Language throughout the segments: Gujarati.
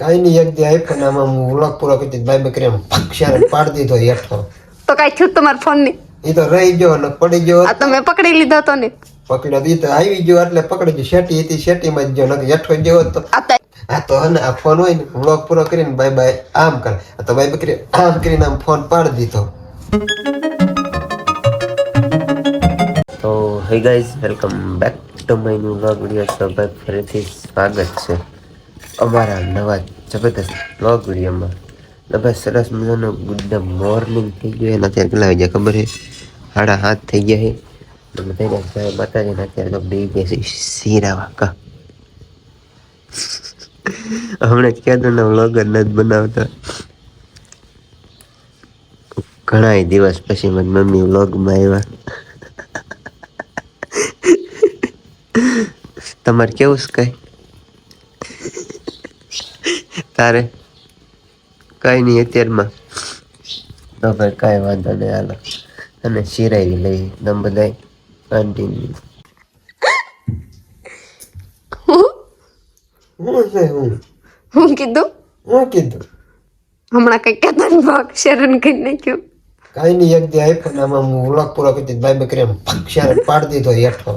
કાંઈ નહીં એક દી આઈફોન આમાં હું વ્લોગ પૂરો કરી બાય બકરી આમ ફક્ષાને પાડી દીધો હેઠો. તો કઈ થયું તમારા ફોનની એ તો રહી ગયો ને પડી ગયો. આ તમે પકડી લીધો તો ને? પકડ્યો દી તો આવી ગયો એટલે પકડી ગયો. શેટી હતી શેટીમાં જ ગયો નકર હેઠો ગયો તો આ તો હે ને આ ફોન હોય ને વ્લોગ પૂરો કરીને બાય બાય આમ કરે. આ તો બાય બકરી આમ કરીને આમ ફોન પાડી દીધો. તો hey guys welcome back to my new vlog video તો ભાઈ ફરીથી સ્વાગત છે. અમારા નવા જબરદસ્ત બ્લોગ વિડીયોમાં. ડબ્બા સરસ મજાનો ગુડ મોર્નિંગ થઈ ગયો. એના અત્યારે કેટલા વાગ્યા ખબર છે સાડા હાથ થઈ ગયા છે બધાને ભાઈ માતાજીને અત્યારે તો બે ગયા છે શીરા વાકા હમણાં જ કહેતો ને વ્લોગ જ નથી બનાવતા. ઘણા દિવસ પછી મારી મમ્મી વ્લોગમાં આવ્યા. તમારે કેવું છે કઈ? તારે? કઈ નહીં અત્યારમાં. તો ભાઈ કાંઈ વાંધો નહીં હાલો. અને શિરાઈ લઈ તમે બધા કન્ટિન્યુ હું હું? હું કીધું? હું કીધું? હમણાં કઈ કહેતા શરણ કરી નાખ્યું કાંઈ નહીં એક દી આઈફોન આમાં હું વ્લોગ પૂરો કરી બાય બકરી આમ ફક્ષાને પાડી દીધો હેઠો.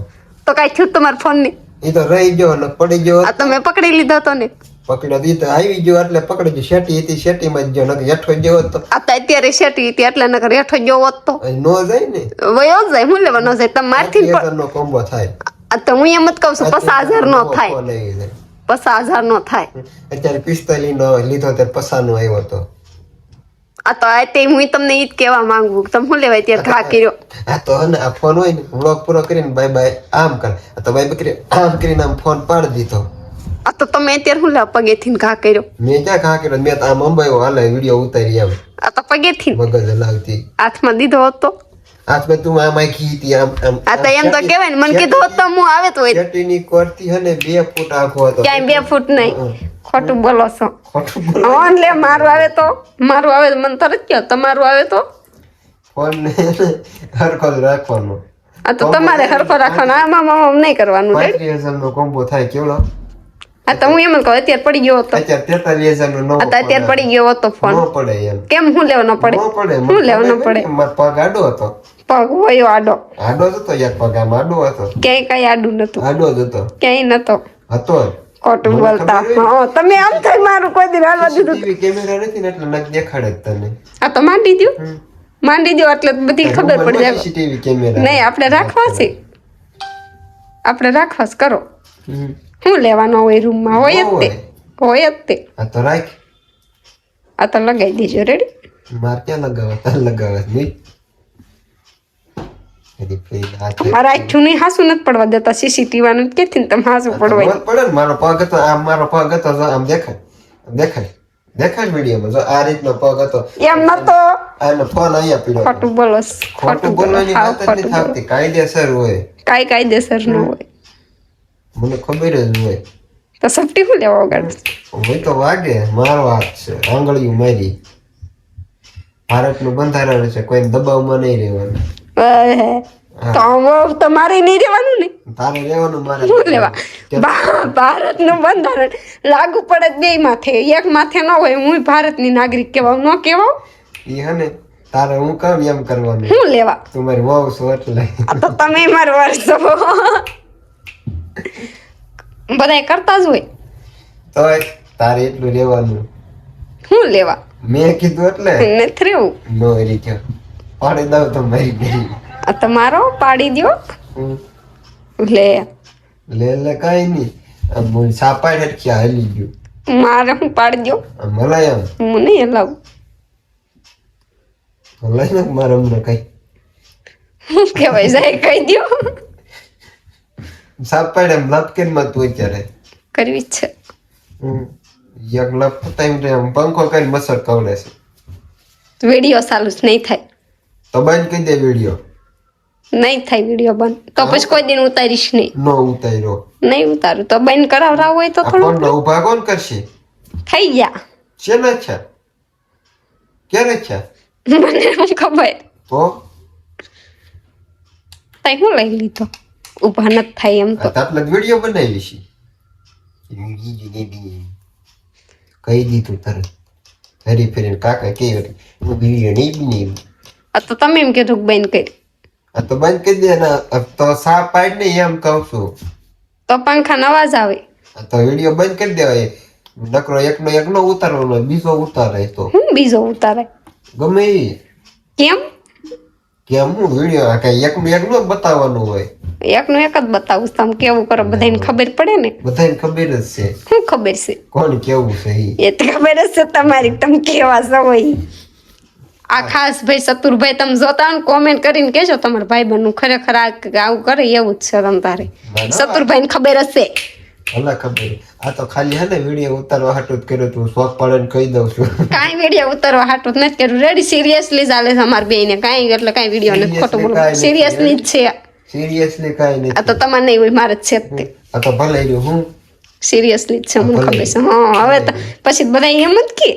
તો કાંઈ થયું તમારા ફોનની એ તો રહી ગયો ને પડી ગયો આ તમે પકડી લીધો તો ને. પકડ્યો તો ઈ તો આવી ગયો એટલે પકડી ગયો. શેટી હતી શેટીમાં જ ગયો નકર હેઠો ગયો તો. આ તો અત્યારે શેટી હતી એટલે નકર હેઠો ગયો હોત તો. નો જાય ને? વયો જાય હું લેવા ન જાય? તમે મારથી નો કોમ્બો થાય. આ તો હું એમ જ કહું છું પચાસ હજાર નો થાય. પચાસ હજાર નો થાય. અત્યારે પિસ્તાલી નો લીધો ત્યારે પસાનો આવ્યો હતો આ તો આ તે હું તમને ઈ જ કહેવા માંગુ. તમે શું લેવાય ત્યારે ઘા કર્યો? આ તો ને આ ફોન હોય ને વ્લોગ પૂરો કરીને બાય બાય આમ કરે. આ તો બાય બકરી આમ કરીને આમ ફોન પાડી દીધો. આ તો તમે અત્યારે લેવા પગેથી ઘા કર્યો? મેં ક્યાં ઘા કર્યો? મેં તો આમ અંબાયો હાલે વીડિયો ઉતારી આવ આ તો પગેથી મગજ હલાવતી. હાથમાં દીધો હતો? હાથમાં તું આ આખી હતી આમ આમ આ તો એમ તો કહેવાય ને મને કીધું હોત હું આવે તો ચટણી શેટીની કોરથી હે બે ફૂટ આખો હતો. ક્યાંય બે ફૂટ નહીં. ખોટું બોલો છો. ખોટું બોલો ઓન લે મારું આવે તો. મારું આવે મન તરત કહો તમારું આવે તો. ફોન ને હરખો રાખવાનો. આ તો તમારે હરખો રાખવાનો. આમાં મામા નહીં કરવાનું કોમ્બો થાય કેવડો? આ તો હું એમ કહું અત્યારે પડી ગયો હતો. અત્યારે તેતાલીસ હજાર નો અત્યારે પડી ગયો હતો ફોન. ન પડે એમ. કેમ હું લેવો ન પડે? ન પડે શું લેવો ન પડે? મારો પગ આડો હતો. પગ વયો આડો. આડો જ હતો યાર પગ આમ આડો હતો. ક્યાંય કઈ આડું નતું આડો જ હતો. ક્યાંય નતો હતો ખોટું બોલતા હા તમે આમ થઈ મારું કોઈ દી હાલવા દીધું. કેમેરા નથી ને એટલે નક દેખાડે તને. આ તો માંડી દ્યો. માંડી દ્યો એટલે બધી ખબર પડી જાય. CCTV camera. નહીં આપણે રાખવા છે. આપણે રાખવા કરો. હમ. શું લેવાનો હોય રૂમમાં? હોય જ તે. હોય. જ તે. આ તો રાખ. આ તો લગાવી દેજો રેડી માર ક્યાં લગાવે? તાર લગાવે નહીં. મારા હાસું નથી પડવા દેતા. સીસીટીવી નું કેથી તમે હાસું પડવાય. પડે ને. મારો પગ હતો આમ મારો પગ હતો આમ દેખાય. દેખાય. દેખાય વિડીયોમાં. જો આ રીતનો પગ હતો. એમ નતો. આનો ફોન અહીંયા પીડ્યો હતો. ખોટું બોલો. ખોટું બોલવાની વાત જ નથી થતી કાયદેસર હોય. કાંઈ કાયદેસર ન હોય. મને ખબર જ હોય. તો સફટી હું લેવા વગાડ હોય તો વાગે મારો હાથ છે. આંગળીઓ મારી. ભારતનું બંધારણ છે કોઈ દબાવમાં નહીં રહેવાનું. તો તમારે નહીં રહેવાનું ને? તારે રહેવાનું મારે શું લેવા? ભારતનું બંધારણ લાગુ પડે બે માથે. એક માથે ન હોય હું ભારતની નાગરિક કહેવાઉં ન કહેવાઉં? હે ને તારે હું કામ એમ કરવાનું? શું લેવા? તું મારી વહુ છો એટલે. તો તમે મારો વર્ષો બધાય કરતા જ હોય. તો તારે એટલું લેવાનું. હું લેવા? મેં કીધું એટલે. નથી રહેવું. નો એરી ગયો. પાડી દઉં તો મારી ગઈ આ તમારો પાડી દ્યો. હમ. લે. લે લે કઈ નહીં. સાપાઈ હરખ્યા હલી ગયું. મારે હું પાડી દ્યો. મલાય હું નહીં હલાવું. મલાય ને મારે હમણાં કઈ. કહેવાય જાય કહી દ્યો. એમ લપકેનમાં તું અત્યારે કરવી છે. હમ. એક લપ ટાઈમ આમ પંખો કરીને મસર કવડે છે. વીડિયો ચાલુ જ નહીં થાય. તો બંધ કરી દે વીડિયો. નહીં થાય વીડિયો બંધ. તો પછી કોઈ દિન ઉતારીશ નહીં. નો ઉતાર્યો. નહીં ઉતારું. તો બંધ કરાવરાવ હોય તો થોડું ઊભા કોણ કરશે? થઈ ગયા. શેના છે. ક્યારે છે? મને ખબર? તો? તઈ હું લઈ લીધો? ઊભા નથી થાય એમ તો. આપણે વીડિયો બનાવી છે કહી દીધું તરત. હરી ફેરી કાકા કે વીડિયો નહીં બની આ તો તમે એમ કીધું કે બંધ કરી. આ તો બંધ કરી દે ને તો સા પાડ ને એમ કહું છું. તો પંખાનો અવાજ આવે. તો વીડિયો બંધ કરી દેવાય. નકરો એકનો એકનો ઉતારવાનો બીજો ઉતારે તો. હું બીજો ઉતારે? ગમે કેમ? વીડિયો એકનું જ બતાવવાનું હોય. એકનું એક જ બતાવું તમે કેવું કરો? બધાને ખબર પડે ને? બધાને ખબર જ છે. શું ખબર છે? કોણ કેવું છે એ તો ખબર જ છે તમારી તમે કેવા છો આ ખાસ ભાઈ સતુરભાઈ તમે જોતા ને કોમેન્ટ કરીને કહેજો તમારા ભાઈ બનનું ખરેખર આવું કરે એવું જ છે તમ તારે. ના, ના. ને ખબર હશે ભલા ખબર આ તો ખાલી હે ને વીડિયો ઉતારવા હાટું જ કર્યું તું શોખ પડે ને કહી દઉં છું. કાંઈ વીડિયો ઉતારવા હાટું નથી કર્યું. રેડી સિરિયસલી ચાલે છે અમાર બેને કાંઈ એટલે કાંઈ વીડિયો નથી. ખોટું બોલું. નથી. સિરિયસલી જ છે. સિરિયસલી કાંઈ આ તો તમારે નહીં હોય મારે જ છે આ તો ભલે રહ્યું. હું? સિરિયસલી જ છે મને ખબર છે. હા હવે તો પછી બધા એમ જ કે.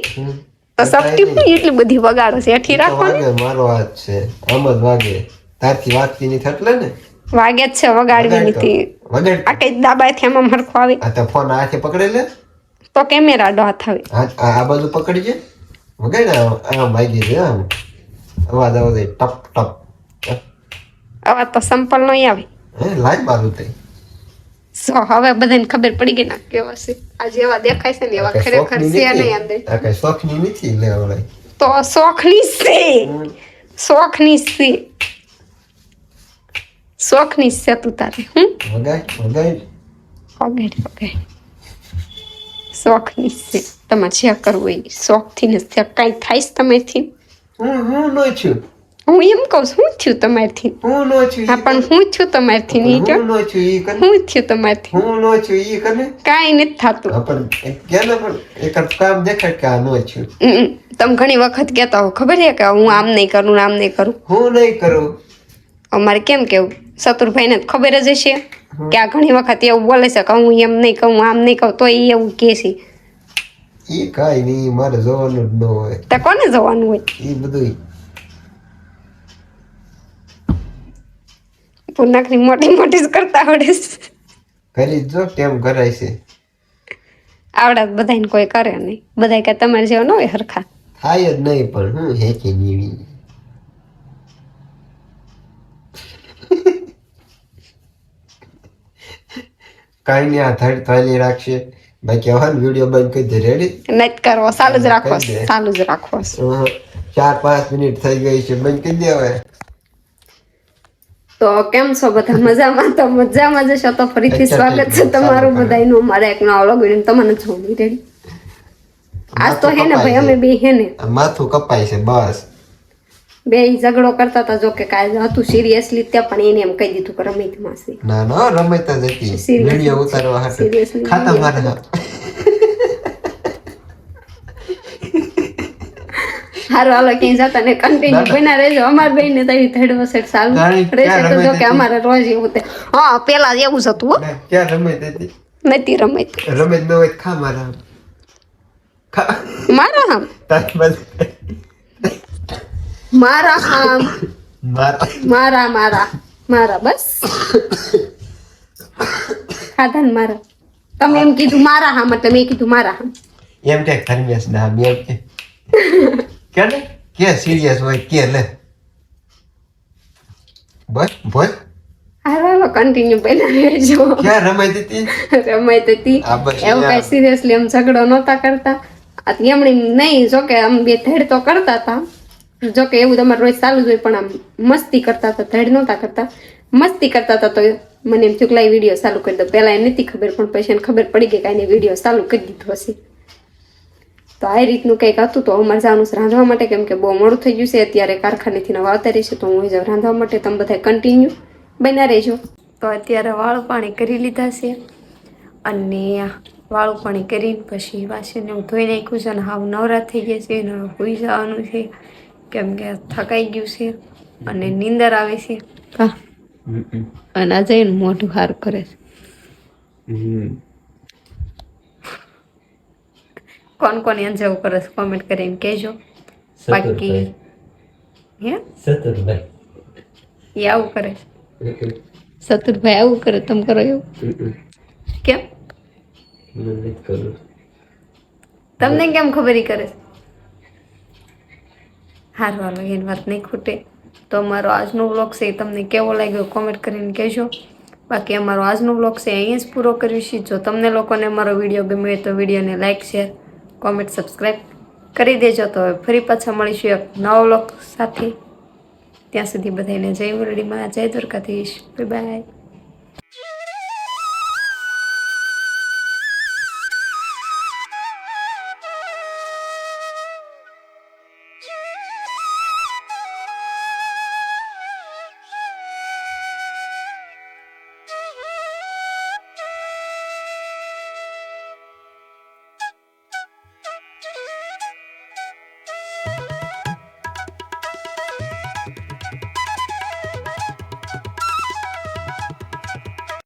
તો સફટી પણ એટલી બધી વગાડો છે. એઠી તો રાખો ને. મારો હાથ છે. આમ જ વાગે. તારથી વાગતી નથી એટલે ને? વાગે જ છે વગાડવી વગાડ નથી. આ દાબાથી આમ હરખો આવે. આ તો ફોન હાથે પકડી લે તો કેમેરા ડોહાથ આવે. આ આ આ બાજુ પકડજે. વગાડ આમ વાગી છે આમ. અવાજ આવે ટપ ટપ. અવાજ તો સંપલ નહીં આવે. હે લાઈ મારું તે સો હવે બધાને ખબર પડી ગઈ ના કેવા છે. આજે એવા દેખાય છે ને એવા ખરેખર છે નહીં અંદર. આ કઈ શોખની નથી લે તો શોખની છે. શોખની છે. શોખની છે તું તારે હું વગાડ વગાડ શોખની છે. તમારે જે કરવું એ શોખથી ને છે કાંઈ થાય છે તમારથી? હું હું નો છું. હું એમ કહું છું શું થયું તમારથી? હું નો છું હા પણ હું થયું તમારથી નહીં હું નો છું ઈ કને? હું થયું તમારથી? હું નો છું ઈ કને? કાંઈ નથી થતું. પણ કેને પણ એક કામ દેખાય કે આ નો છું. તમે ઘણી વખત કહેતા હો ખબર છે કે હું આમ નહીં કરું આમ નહીં કરું? હું નહીં કરું. અમારે કેમ કેવું? શત્રુભાઈને ને ખબર જ હશે કે આ ઘણી વખત એવું બોલે છે કે હું એમ નહીં કહું આમ નહીં કહું તો એ એવું કે છે. એ કાંઈ નહીં મારે જવાનું જ ન હોય. તો કોને જવાનું હોય? એ બધું પૂર્ણાકની મોટી મોટી જ કરતા આવડે છે. કરી જ કેમ કરાય છે? આવડે બધાને કોઈ કરે નહીં. બધા કે તમારે જેવા ન હોય હરખા. થાય જ નહીં પણ હું હેકી નીવી કાંઈ નહીં આ થર્ડ થાલી રાખશે. બાકી હવે વીડિયો બંધ કરી દે રેડી નથી કરવો ચાલુ જ રાખો ચાલુ જ રાખો. ચાર પાંચ મિનિટ થઈ ગઈ છે બંધ કરી દે હવે. તો કેમ છો બધા? મજામાં? તો મજામાં જશો તો ફરીથી સ્વાગત છે તમારું બધાનું અમારે એક નવો વ્લોગ વીડિયો તમને જોડી રેડી આજ તો હે ને ભાઈ અમે બે હે ને. માથું કપાય છે બસ. બે ઝઘડો કરતા હતા જો કે હતું સિરિયસલી ત્યાં પણ એને એમ કહી દીધું કે રમિત માસી. ના ના રમતા જ હતી. વિડિયો ઉતારવા હાટે. ખાતા મારે. હા. હારું હાલો ક્યાંય જતા ને કન્ટિન્યુ બના રહેજો. અમારા બેન ને તવી થર્ડ વસેટ સારું. રહેશે તો જો કે અમારે રોજ એવું તે હા પેલા એવું જ હતું હો. ક્યાં રમત હતી નથી રમત. રમત ન હોય ખા મારા ખા. મારા બાજુ મારા હામ મારા. મારા મારા. બસ. ખાધા ને મારા. તમે એમ કીધું મારા હામ એટલે મેં કીધું મારા હામ એમ કે ધર્મેશ ના આમ એમ કે. કે ને? કે સિરિયસ હોય કે લે. બસ હારું હાલો કન્ટિન્યુ બના રહેજો. ક્યાં રમાઈ હતી રમાઈ હતી બસ એવું. કઈ સિરિયસલી એમ ઝઘડો નહોતા કરતા. એમણે નહીં જો કે આમ બે ધડ તો કરતા હતા. જો કે એવું તમારે રોજ સારું જ હોય, પણ આમ મસ્તી કરતા હતા ધડ નહોતા કરતા. મસ્તી કરતા હતા તો મને એમ ચૂકલા વીડિયો ચાલુ કરી દો. પહેલાં એમ નથી ખબર, પણ પછી એને ખબર પડી ગઈ કે એને વીડિયો ચાલુ કરી દીધો હશે. તો આ રીતનું કંઈક હતું, તો અમારે જવાનું છે રાંધવા માટે, કેમ કે બહુ મોડું થઈ ગયું છે. અત્યારે કારખાનેથી નવા આવતા છે, તો હું જાઉં રાંધવા માટે. તમે બધા કન્ટિન્યુ બન્યા રહેજો. તો અત્યારે વાળું પાણી કરી લીધા છે અને વાળું પાણી કરીને પછી વાસીને હું ધોઈ નાખ્યું છે અને હાવ નવરા થઈ ગયા છે અને હવે જવાનું છે. કેમ કે થકાઈ ગયું છે અને નીંદર આવે છે. કા અને આ જઈને મોઢું હાર કરે છે. કોણ કોણ એમ જેવું કરે છે? કોમેન્ટ કરીને કહેજો. બાકી હે? સતુરભાઈ. એ આવું કરે છે. સતુરભાઈ આવું કરે તમે કરો એવું. કેમ? તમને કેમ ખબર કરે કરે હારું હાલો એની વાત નહીં ખૂટે. તો અમારો આજનો વ્લોગ છે એ તમને કેવો લાગ્યો કોમેન્ટ કરીને કહેજો. બાકી અમારો આજનો વ્લોગ છે અહીંયા જ પૂરો કર્યું છે જો તમને લોકોને અમારો વીડિયો ગમ્યો હોય તો વિડીયોને લાઇક શેર કોમેન્ટ સબસ્ક્રાઈબ કરી દેજો. તો હવે ફરી પાછા મળીશું એક નવો વ્લોગ સાથે. ત્યાં સુધી બધાને જય મુરડીમાં જય દ્વારકાધીશ. Bye bye